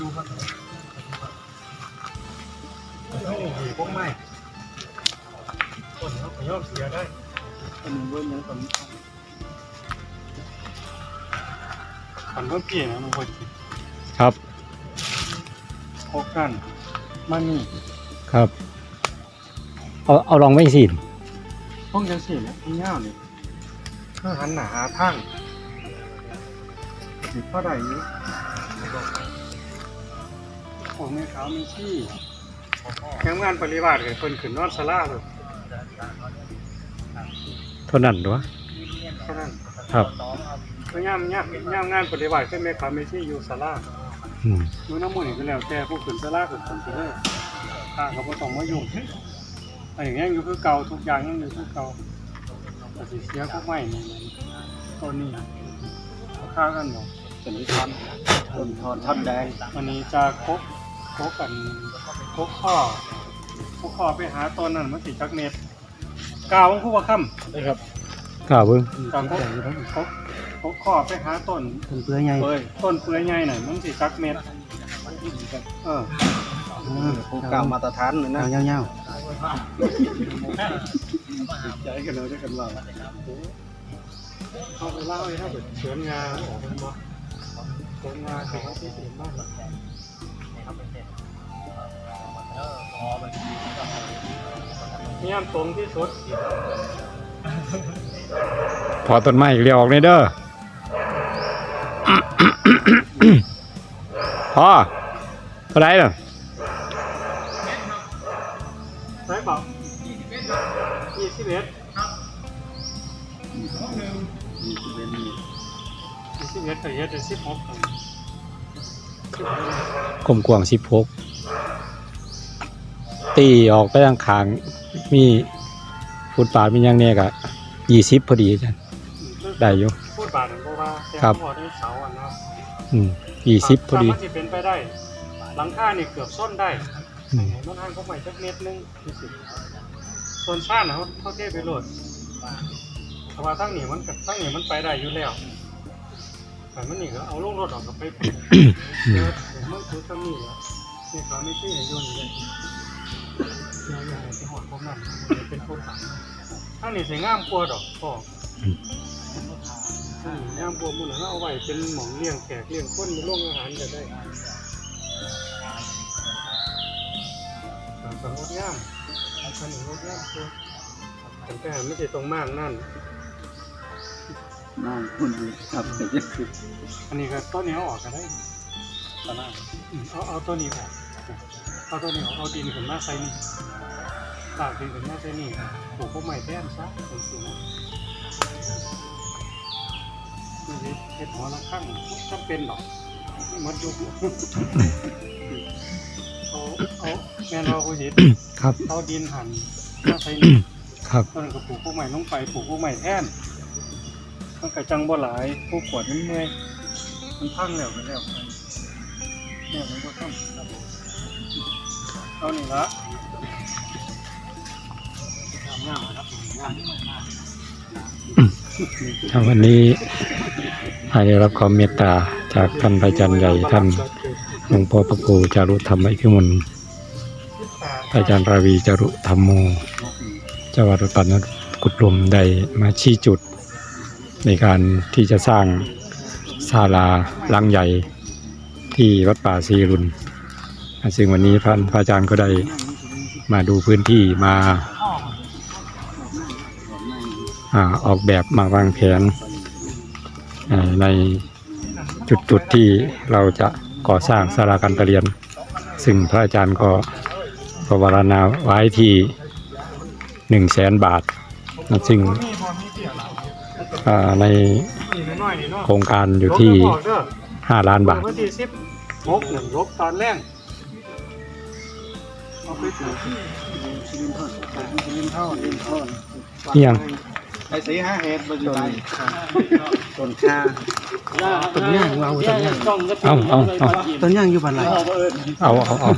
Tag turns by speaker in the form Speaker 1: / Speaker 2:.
Speaker 1: ดูครับโอ้โหพวกไม้ต้นเขาขย่อมเสียได้
Speaker 2: อันนี้เบิ้ลยังก่อน
Speaker 1: ขันเพิ่มเปลี่ยนนะมันควรกิน
Speaker 3: ครับ
Speaker 1: พกกันมันนี่
Speaker 3: ครับ เอาเอาลองไม่สิ
Speaker 1: พวกจังสินะพี่ย่านี่ถ้าหันหนาหาทางสิเท่าไหร่อยู่ ผมแม่ขาวมีที่ยังงานปริวาสกับคนขึ้นนอนสลาเลย
Speaker 3: เท่านั้นด้วย
Speaker 1: เท่านั้น
Speaker 3: ครับ
Speaker 1: ก็ย่ำย่ำย่ำงานปฏิบัติก็แม่ขาวมีที่อยู่สลา
Speaker 3: อืม
Speaker 1: อยู่น้ำมันต์ก็แล้วแต่ผู้ขึ้นสลาขึ้นคนไปเลยข้าเขาบ่ต้องมายุ่งอันอย่างนี้อยู่คือเก่าทุกอย่างยังอยู่คือเก่าแต่สิเสียพวกใหม่นี่ต้นนี้ราคากันเนาะ
Speaker 2: ตัวนี้ท่อนต้นทอนท่อนแดง
Speaker 1: วันนี้จะครบ ครบกันครบข้อครบข้อไปหาต้นนั้นมันสิจักเม็ดกาวของผู้ว่าค่ำ
Speaker 2: นะครับ
Speaker 3: กล้าเบิ้ง
Speaker 1: ตอนครบครบครบข้อไปหาต้น
Speaker 2: ต้นเปลือยใหญ่
Speaker 1: เอ้ยต้นเปื่อยใหญ่หน่อยมันสิจักเม็ดเออ
Speaker 2: โครงการมาตรฐานเลยนะยาว
Speaker 1: ใจกันเลยได้กันเราเขาไปเล่าให้ถ้าเกิดเชิญงานออกมาบ่เชิญงานเขาที่เสียมาก เนี่ยตรงที่สุด
Speaker 3: พอต้นไม้อีกเรียกออกเลยเด้อพอเท่าไหรเนาะ
Speaker 1: ใช่เปล่ายี่สิบเอ็ด
Speaker 2: มีเป็นมี
Speaker 1: ยี่สิบเอ็ดกับเอ็ดเป็นสิบหกกัน
Speaker 3: กลมกวางสิบหก ตีออกไปทางขางมีฟุตปาดมีอย่างเนี้ยกะยี่สิบพอดีอาจารย์ได้อยู่
Speaker 1: พูดบาทหนึ่งเพราะว่าแต่
Speaker 3: ครับ
Speaker 1: พอได้เสาอะเนาะ
Speaker 3: อืมยี่สิบพอดี
Speaker 1: ถ้ามันสิเป็นไปได้ หลังคานี่เกือบส้นได้
Speaker 3: อืม
Speaker 1: มันห่างเข้าไปจักเม็ดนึงรู้สึกส่วนชาตินะเขาเขาเทไปโหลดแต่ว่าทั้งนี้มันกับทั้งนี้มันไปได้อยู่แล้วแต่มันนี่ก็เอาลูกรถออกกับไปพุ่นเดี๋ยวเดี๋ยวมันคือทั้งนี้แล้วนี่เขาไม่ที่ให้โยนเลยเดี๋ยว อย่าให้ไปหอดพวกนั้นมันเป็นผู้ตัดทั้งนี้สวยงามกว่าดอกพ่อทั้งนี้งามกว่าหมันแล้วเอาไว้เป็นหมองเลี้ยงแขกเลี้ยงคนมาล่วงอาหารก็ได้สามสองรถย่ามอันหนึ่งรถย่ามตัวแต่แต่ไม่ใช่ตรงมากนั่น
Speaker 2: น่าคุณครับเป็นยังคือ
Speaker 1: อันนี้ก็ต้นนี้เอาออกก็ได้ตอนนั้นอืมเอาเอาต้นนี้ออกเอาต้นนี้ออกเอาดินขึ้นมาใส่นี่ตากดินขึ้นมาใส่นี่ปลูกพวกใหม่แทนซะถึงสินะดูสิเห็ดหัวละข้างจำเป็นหรอกหมดยุคเอาเอาแม่นเราคุยสิ
Speaker 3: ครับ
Speaker 1: เอาดินหั่นมาใส่นี่
Speaker 3: ครับ
Speaker 1: ตอนก็ปลูกพวกใหม่ลงไปปลูกพวกใหม่แทนมันกระจังบ่หลายผู้ปวดมันเมื่อยมันพังแล้วกันแล้วเนี่ยมันก็ต้องเอานี่ละ
Speaker 3: ถ้าวันนี้ให้ได้รับความเมตตาจากท่านพระอาจารย์ใหญ่ท่านหลวงพ่อพระครูจารุธรรมอิพิมลพระอาจารย์ราวีจารุธรรมโมเจ้าวัดวัดปันกุดลมได้มาชี้จุด ในการที่จะสร้างศาลาลังใหญ่ที่วัดป่าศรีรุนซึ่งวันนี้พระอาจารย์ก็ได้มาดูพื้นที่มา ออกแบบมาวางแผนในจุดๆที่เราจะก่อสร้างศาลาการประเรียน ซึ่งพระอาจารย์ก็ประวรณาไว้ที่หนึ่งแสนบาทซึ่งในโครงการอยู่ที่
Speaker 1: ลบแล้วบอกเด้อ
Speaker 3: 5ล้านบาท
Speaker 1: วันที่สิบหนึ่งลบตอนแรกเอาไปถือที่
Speaker 2: ชิลินทอนชิลินทอนชิลินทอน
Speaker 3: เอียง
Speaker 2: ไอ้สีห้าเฮดบนอยู่ไหนต้นค่า
Speaker 1: ต้นย่างเราต้นย่าง
Speaker 3: เอาเอาเอา
Speaker 2: ต้นย่างอยู่บ้านไร
Speaker 3: เอาเอาเอา